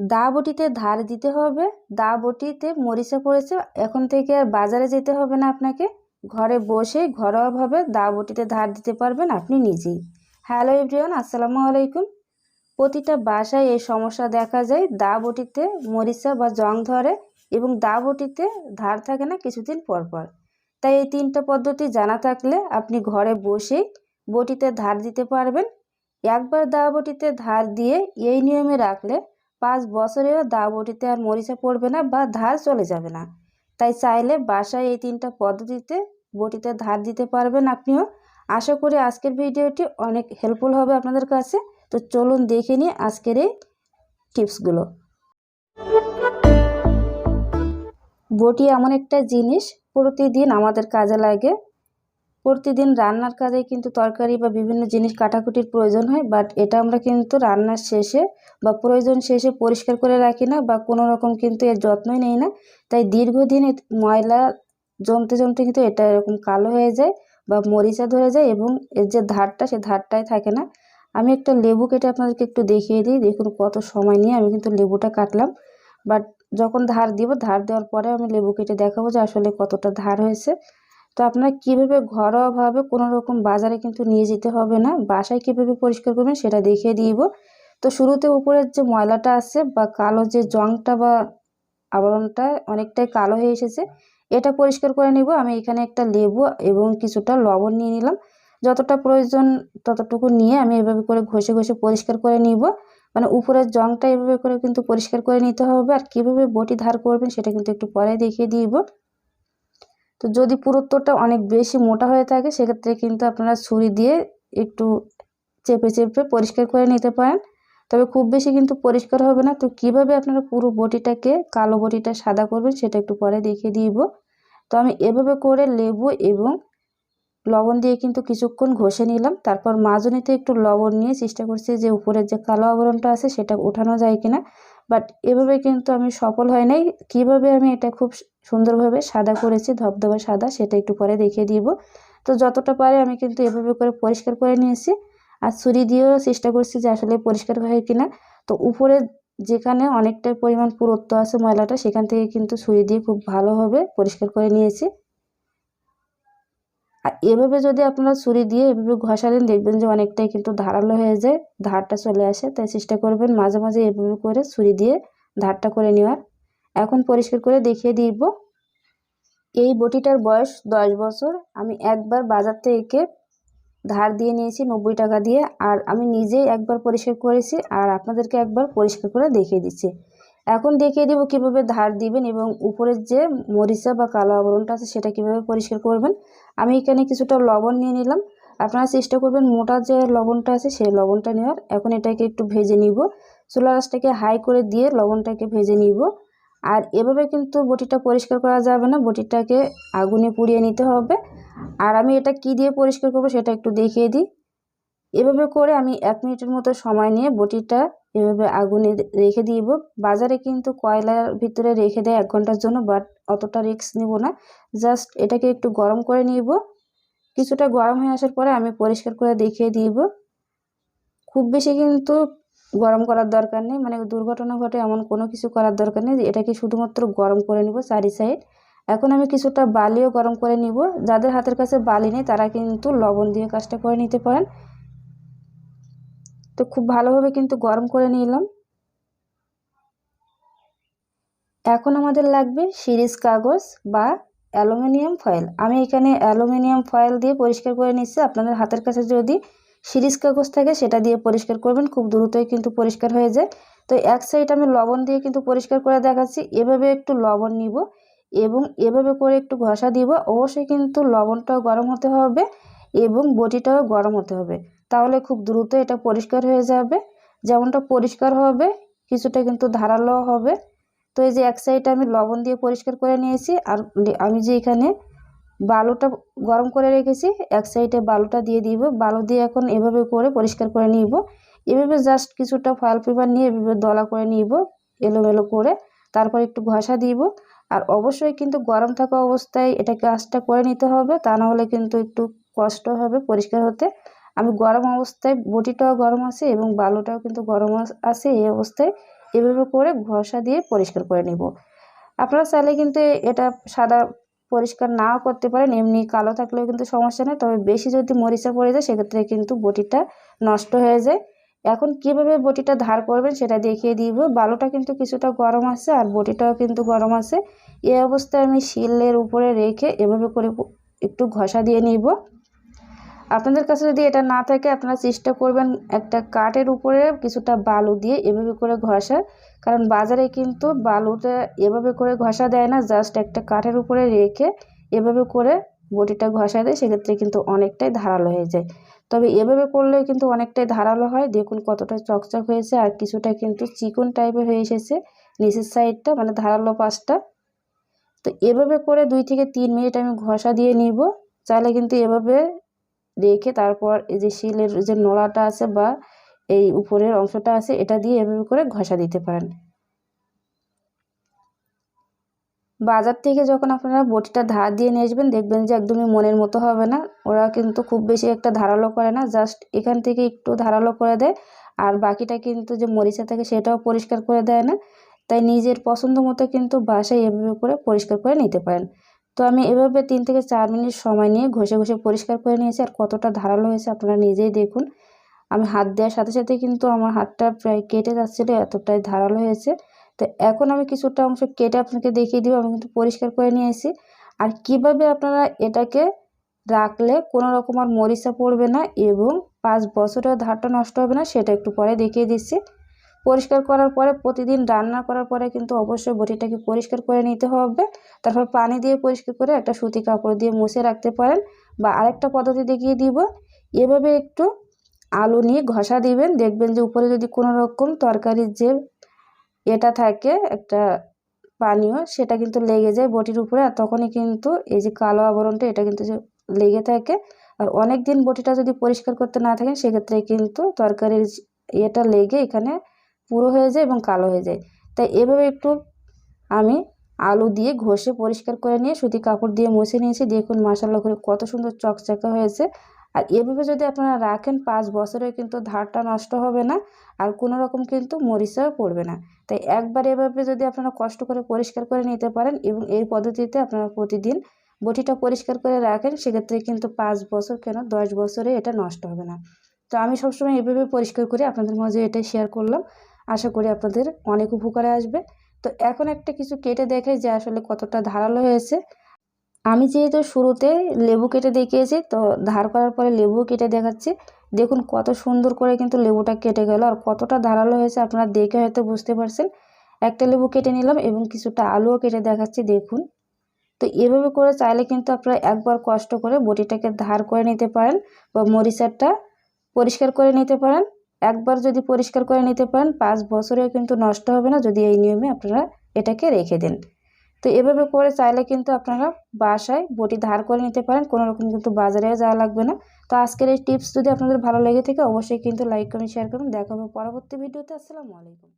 দা বটিতে ধার দিতে হবে দা বটিতে মরিচা পড়েছে, এখন থেকে আর বাজারে যেতে হবে না আপনাকে। ঘরে বসেই ঘরোয়াভাবে দা বটিতে ধার দিতে পারবেন আপনি নিজেই। হ্যালো এভরিওয়ান, আসসালামু আলাইকুম। প্রতিটা বাসায় এই সমস্যা দেখা যায় দা বটিতে মরিচা বা জং ধরে এবং দা বটিতে ধার থাকে না কিছুদিন পর পর। তাই এই তিনটা পদ্ধতি জানা থাকলে আপনি ঘরে বসেই বটিতে ধার দিতে পারবেন। একবার দা বটিতে ধার দিয়ে এই নিয়মে রাখলে পাঁচ বছরেও দা বটিতে আর মরিচা পড়বে না বা ধার চলে যাবে না। তাই চাইলে বাসায় এই তিনটা পদ্ধতিতে বটিতে ধার দিতে পারবেন আপনিও। আশা করি আজকের ভিডিওটি অনেক হেল্পফুল হবে আপনাদের কাছে। তো চলুন দেখে নিই আজকের এই টিপসগুলো। বটি এমন একটা জিনিস প্রতিদিন আমাদের কাজে লাগে। প্রতিদিন রান্নার কাজে কিন্তু তরকারি বা বিভিন্ন জিনিস কাটাকুটির প্রয়োজন হয় বাট এটা আমরা কিন্তু রান্নার শেষে বা প্রয়োজন শেষে পরিষ্কার করে রাখি না বা কোনো রকম কিন্তু এর যত্নই নেই না। তাই দীর্ঘদিন ময়লা জমতে জমতে কিন্তু এটা এরকম কালো হয়ে যায় বা মরিচা ধরে যায় এবং এর যে ধারটা, সে ধারটাই থাকে না। আমি একটা লেবু কেটে আপনাদেরকে একটু দেখিয়ে দিই, দেখুন কত সময় নিয়ে আমি কিন্তু লেবুটা কাটলাম। বাট যখন ধার দিব, ধার দেওয়ার পরে আমি লেবু কেটে দেখাবো যে আসলে কতটা ধার হয়েছে। তো আপনারা কীভাবে ঘরোয়াভাবে কোনো রকম বাজারে কিন্তু নিয়ে যেতে হবে না? বাসায় কীভাবে পরিষ্কার করবেন সেটা দেখিয়ে দিব। তো শুরুতে উপরের যে ময়লাটা আছে বা কালো যে জংটা বা আবরণটা অনেকটাই কালো হয়ে এসেছে, এটা পরিষ্কার করে নিব। আমি এখানে একটা লেবু এবং কিছুটা লবণ নিয়ে নিলাম। যতটা প্রয়োজন ততটুকু নিয়ে আমি এভাবে করে ঘষে ঘষে পরিষ্কার করে নিব। মানে উপরের জংটা এভাবে করে কিন্তু পরিষ্কার করে নিতে হবে। আর কীভাবে বটি ধার করবেন সেটা কিন্তু একটু পরে দেখিয়ে দিব। তো যদি পুরুত্বটা অনেক বেশি মোটা হয়ে থাকে, সেক্ষেত্রে কিন্তু আপনারা ছুরি দিয়ে একটু চেপে চেপে পরিষ্কার করে নিতে পারেন। তবে খুব বেশি কিন্তু পরিষ্কার হবে না। তো কীভাবে আপনারা পুরো বটিটাকে কালো বটিটা সাদা করবেন, সেটা একটু পরে দেখিয়ে দিব। তো আমি এভাবে করে লেবু এবং লবণ দিয়ে কিন্তু কিছুক্ষণ ঘষে নিলাম। তারপর মাজনিতে একটু লবণ নিয়ে চেষ্টা করছি যে উপরের যে কালো আবরণটা আছে, সেটা উঠানো যায় কিনা। বাট এভাবে কিন্তু আমি সফল হয় নাই। কীভাবে আমি এটা খুব সুন্দরভাবে সাদা করেছি, ধবধবে সাদা, সেটা একটু পরে দেখিয়ে দিব। তো যতটা পারে আমি কিন্তু এভাবে করে পরিষ্কার করে নিয়েছি। আর ছুরি দিয়েও চেষ্টা করছি যে আসলে পরিষ্কার হয় কিনা। তো উপরে যেখানে অনেকটা পরিমাণ পুরত্ব আছে ময়লাটা, সেখান থেকে কিন্তু ছুরি দিয়ে খুব ভালোভাবে পরিষ্কার করে নিয়েছি। আর এভাবে যদি আপনারা ছুরি দিয়ে এভাবে ঘষালেন দেখবেন যে অনেকটাই কিন্তু ধারালো হয়ে যায়, ধারটা চলে আসে। তাই চেষ্টা করবেন মাঝে মাঝে এভাবে করে ছুরি দিয়ে ধারটা করে নেওয়ার। এখন পরিষ্কার করে দেখিয়ে দিব। এই বটিটার বয়স দশ বছর। আমি একবার বাজার থেকে ধার দিয়ে নিয়েছি নব্বই টাকা দিয়ে। আর আমি নিজেই একবার পরিষ্কার করেছি। আর আপনাদেরকে একবার পরিষ্কার করে দেখিয়ে দিচ্ছি। এখন দেখিয়ে দিব কীভাবে ধার দিবেন এবং উপরের যে মরিচা বা কালো আবরণটা আছে সেটা কীভাবে পরিষ্কার করবেন। আমি এখানে কিছুটা লবণ নিয়ে নিলাম। আপনারা চেষ্টা করবেন মোটা যে লবণটা আছে সেই লবণটা নেওয়ার। এখন এটাকে একটু ভেজে নিব। চুলা রাসটাকে হাই করে দিয়ে লবণটাকে ভেজে নিব। আর এভাবে কিন্তু বটিটা পরিষ্কার করা যাবে না। বটিটাকে আগুনে পুড়িয়ে নিতে হবে। আর আমি এটা কি দিয়ে পরিষ্কার করব সেটা একটু দেখিয়ে দিই। এভাবে করে আমি এক মিনিটের মতো সময় নিয়ে বটিটা এভাবে আগুনে রেখে দিব। বাজারে কিন্তু কয়লার ভিতরে রেখে দেয় এক ঘণ্টার জন্য বাট অতটা রিক্স নিব না। জাস্ট এটাকে একটু গরম করে নিব। কিছুটা গরম হয়ে আসার পরে আমি পরিষ্কার করে দেখিয়ে দিব। খুব বেশি কিন্তু গরম করার দরকার নেই। মানে দুর্ঘটনা ঘটে এমন কোনো কিছু করার দরকার নেই এটাকে শুধুমাত্র গরম করে নিব চারি সাইড এখন আমি কিছুটা বালিও গরম করে নিব। যাদের হাতের কাছে বালি নেই তারা কিন্তু লবণ দিয়ে কাজটা করে নিতে পারেন। তো খুব ভালোভাবে কিন্তু গরম করে নিলাম। এখন আমাদের লাগবে সিরিজ কাগজ বা অ্যালুমিনিয়াম ফয়েল। আমি এখানে অ্যালুমিনিয়াম ফয়েল দিয়ে পরিষ্কার করে নিচ্ছি। আপনাদের হাতের কাছে যদি সিরিজ কাগজ থাকে, সেটা দিয়ে পরিষ্কার করবেন। খুব দ্রুতই কিন্তু পরিষ্কার হয়ে যায়। তো এক সাইড আমি লবণ দিয়ে কিন্তু পরিষ্কার করে দেখাচ্ছি। এভাবে একটু লবণ নিব এবং এভাবে করে একটু ঘষা দিব। অবশ্যই কিন্তু লবণটাও গরম হতে হবে এবং বটিটাও গরম হতে হবে। তাহলে খুব দ্রুত এটা পরিষ্কার হয়ে যাবে। যেমনটা পরিষ্কার হবে, কিছুটা কিন্তু ধারালো হবে। তো এই যে এক সাইডে আমি লবণ দিয়ে পরিষ্কার করে নিয়েছি, আর আমি যে এখানে বালুটা গরম করে রেখেছি, এক সাইডে বালুটা দিয়ে দিব। বালু দিয়ে এখন এভাবে করে পরিষ্কার করে নিব। এভাবে জাস্ট কিছুটা ফয়েল পেপার নিয়ে এভাবে দলা করে নিব, এলোমেলো করে। তারপর একটু ঘষা দিব। আর অবশ্যই কিন্তু গরম থাকা অবস্থায় এটা কাজটা করে নিতে হবে, তা না হলে কিন্তু একটু কষ্ট হবে পরিষ্কার হতে। আমি গরম অবস্থায় বটিটাও গরম আছে এবং বালুটাও কিন্তু গরম আছে এই অবস্থায়। এভাবে করে ঘষা দিয়ে পরিষ্কার করে নিব। আপনারা চাইলে কিন্তু এটা সাদা পরিষ্কার নাও করতে পারেন। এমনি কালো থাকলেও কিন্তু সমস্যা নেই। তবে বেশি যদি মরিচা পড়ে যায়, সেক্ষেত্রে কিন্তু বটিটা নষ্ট হয়ে যায়। এখন কীভাবে বটিটা ধার করবেন সেটা দেখিয়ে দিব। বালুটা কিন্তু কিছুটা গরম আছে আর বটিটাও কিন্তু গরম আছে। এই অবস্থায় আমি শিলের উপরে রেখে এভাবে করে একটু ঘষা দিয়ে নিব। আপনাদের কাছে যদি এটা না থাকে, আপনারা চেষ্টা করবেন একটা কাঠের উপরে কিছুটা বালু দিয়ে এভাবে করে ঘষা। কারণ বাজারে কিন্তু বালুটা এভাবে করে ঘষা দেয় না, জাস্ট একটা কাঠের উপরে রেখে এভাবে করে বটিটা ঘষা দেয়, সেক্ষেত্রে কিন্তু অনেকটাই ধারালো হয়ে যায়। তবে এভাবে করলেও কিন্তু অনেকটাই ধারালো হয়। দেখুন কতটা চকচক হয়েছে আর কিছুটা কিন্তু চিকন টাইপের হয়ে এসেছে নিচের সাইডটা মানে ধারালো পাশটা। তো এভাবে করে দুই থেকে তিন মিনিট আমি ঘষা দিয়ে নিব। চাইলে কিন্তু এভাবে রেখে তারপর এই যে শিলের যে নোড়াটা আছে বা এই উপরের অংশটা আছে, এটা দিয়ে এভাবে করে ঘষা দিতে পারেন। বাজার থেকে যখন আপনারা বটিটা ধার দিয়ে নিয়ে আসবেন, দেখবেন যে একদমই মনের মতো হবে না। ওরা কিন্তু খুব বেশি একটা ধারালো করে না, জাস্ট এখান থেকে একটু ধারালো করে দেয় আর বাকিটা কিন্তু যে মরিচা থাকে সেটাও পরিষ্কার করে দেয় না। তাই নিজের পছন্দ মতো কিন্তু বাসায় এভাবে করে পরিষ্কার করে নিতে পারেন। তো আমি এভাবে তিন থেকে চার মিনিট সময় নিয়ে ঘষে ঘষে পরিষ্কার করে নিয়েছি আর কতটা ধারালো হয়েছে আপনারা নিজেই দেখুন। আমি হাত দেওয়ার সাথে সাথে কিন্তু আমার হাতটা প্রায় কেটে যাচ্ছিল, এতটাই ধারালো হয়েছে। তো এখন আমি কিছুটা অংশ কেটে আপনাকে দেখিয়ে দিব, আমি কিন্তু পরিষ্কার করে নিয়েছি। আর কীভাবে আপনারা এটাকে রাখলে কোনো রকম আর মরিচা পড়বে না এবং পাঁচ বছরের ধারটা নষ্ট হবে না, সেটা একটু পরে দেখিয়ে দিচ্ছি। পরিষ্কার করার পরে, প্রতিদিন রান্না করার পরে কিন্তু অবশ্যই বটিটাকে পরিষ্কার করে নিতে হবে। তারপর পানি দিয়ে পরিষ্কার করে একটা সুতি কাপড় দিয়ে মুছে রাখতে পারেন বা আরেকটা পদ্ধতি দেখিয়ে দিব। এভাবে একটু আলু নিয়ে ঘষা দিবেন। দেখবেন যে উপরে যদি কোনো রকম তরকারির যে এটা থাকে, একটা পানীয়, সেটা কিন্তু লেগে যায় বটির উপরে। আর তখনই কিন্তু এই যে কালো আবরণটা, এটা কিন্তু লেগে থাকে। আর অনেক দিন বটিটা যদি পরিষ্কার করতে না থাকেন, সেক্ষেত্রে কিন্তু তরকারির এটা লেগে এখানে পুরো হয়ে যায় এবং কালো হয়ে যায়। তাই এভাবে একটু আমি আলু দিয়ে ঘষে পরিষ্কার করে নিয়ে সুতি কাপড় দিয়ে মুছে নিয়েছি। দেখুন মশালা করে কত সুন্দর চকচকা হয়েছে। আর এভাবে যদি আপনারা রাখেন, পাঁচ বছরে কিন্তু ধারটা নষ্ট হবে না আর কোনো রকম কিন্তু মরিচাও পড়বে না। তাই একবার এভাবে যদি আপনারা কষ্ট করে পরিষ্কার করে নিতে পারেন এবং এই পদ্ধতিতে আপনারা প্রতিদিন বটিটা পরিষ্কার করে রাখেন, সেক্ষেত্রে কিন্তু পাঁচ বছর কেন দশ বছরে এটা নষ্ট হবে না। তো আমি সবসময় এভাবে পরিষ্কার করে আপনাদের মাঝে এটাই শেয়ার করলাম। আশা করি আপনাদের অনেক উপকারে আসবে। তো এখন একটা কিছু কেটে দেখে যে আসলে কতটা ধারালো হয়েছে। আমি যেহেতু শুরুতে লেবু কেটে দেখিয়েছি, তো ধার করার পরে লেবু কেটে দেখাচ্ছি। দেখুন কত সুন্দর করে কিন্তু লেবুটা কেটে গেল আর কতটা ধারালো হয়েছে আপনারা দেখে হয়তো বুঝতে পারছেন। একটা লেবু কেটে নিলাম এবং কিছুটা আলুও কেটে দেখাচ্ছি, দেখুন। তো এভাবে করে চাইলে কিন্তু আপনারা একবার কষ্ট করে বটিটাকে ধার করে নিতে পারেন বা মরিচারটা পরিষ্কার করে নিতে পারেন। একবার যদি পরিষ্কার করে নিতে পারেন, পাঁচ বছরেও কিন্তু নষ্ট হবে না যদি এই নিয়মে আপনারা এটাকে রেখে দেন। তো এভাবে করে চাইলে কিন্তু আপনারা বাসায় বটি ধার করে নিতে পারেন, কোনো রকম কিন্তু বাজারে যাওয়া লাগবে না। তো আজকের এই টিপস যদি আপনাদের ভালো লেগে থাকে, অবশ্যই কিন্তু লাইক করুন শেয়ার করুন। দেখা হবে পরবর্তী ভিডিওতে। আসসালামু আলাইকুম।